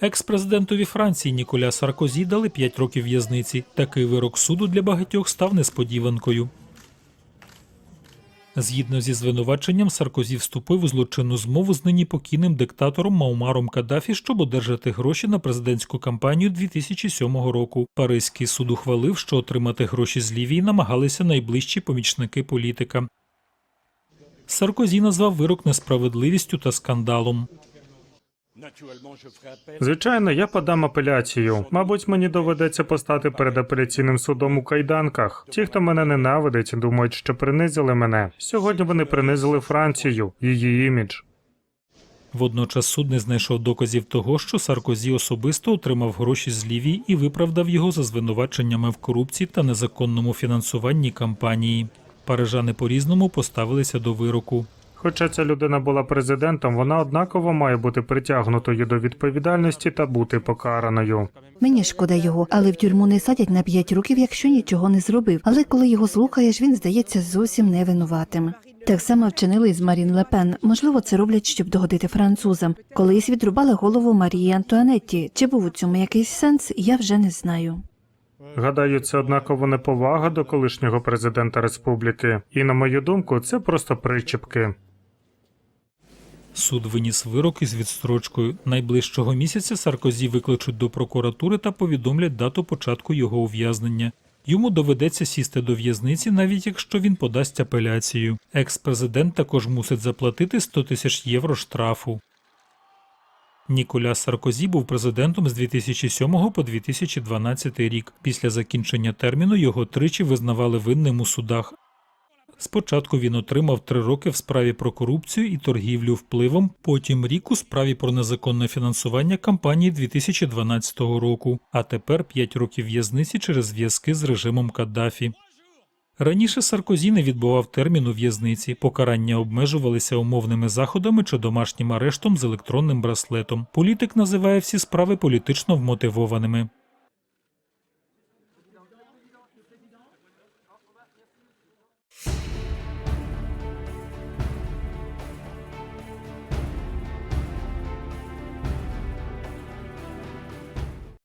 Екс-президентові Франції Ніколя Саркозі дали 5 років в'язниці. Такий вирок суду для багатьох став несподіванкою. Згідно зі звинуваченням, Саркозі вступив у злочинну змову з нині покійним диктатором Маумаром Каддафі, щоб одержати гроші на президентську кампанію 2007 року. Паризький суд ухвалив, що отримати гроші з Лівії намагалися найближчі помічники політика. Саркозі назвав вирок несправедливістю та скандалом. Звичайно, я подам апеляцію. Мабуть, мені доведеться постати перед апеляційним судом у кайданках. Ті, хто мене ненавидить, думають, що принизили мене. Сьогодні вони принизили Францію, її імідж. Водночас суд не знайшов доказів того, що Саркозі особисто отримав гроші з Лівії і виправдав його за звинуваченнями в корупції та незаконному фінансуванні кампанії. Парижани по-різному поставилися до вироку. Хоча ця людина була президентом, вона однаково має бути притягнутою до відповідальності та бути покараною. Мені шкода його, але в тюрму не садять на 5 років, якщо нічого не зробив. Але коли його слухаєш, він здається зовсім невинуватим. Так само вчинили з Марін Лепен. Можливо, це роблять, щоб догодити французам. Колись відрубали голову Марії Антуанетті. Чи був у цьому якийсь сенс, я вже не знаю. Гадаю, це однаково неповага до колишнього президента республіки. І на мою думку, це просто причіпки. Суд виніс вирок із відстрочкою. Найближчого місяця Саркозі викличуть до прокуратури та повідомлять дату початку його ув'язнення. Йому доведеться сісти до в'язниці, навіть якщо він подасть апеляцію. Екс-президент також мусить заплатити 100 тисяч євро штрафу. Ніколя Саркозі був президентом з 2007 по 2012 рік. Після закінчення терміну його тричі визнавали винним у судах. Спочатку він отримав три роки в справі про корупцію і торгівлю впливом, потім рік у справі про незаконне фінансування кампанії 2012 року, а тепер п'ять років в'язниці через зв'язки з режимом Каддафі. Раніше Саркозі не відбував термін у в'язниці, покарання обмежувалися умовними заходами чи домашнім арештом з електронним браслетом. Політик називає всі справи політично вмотивованими.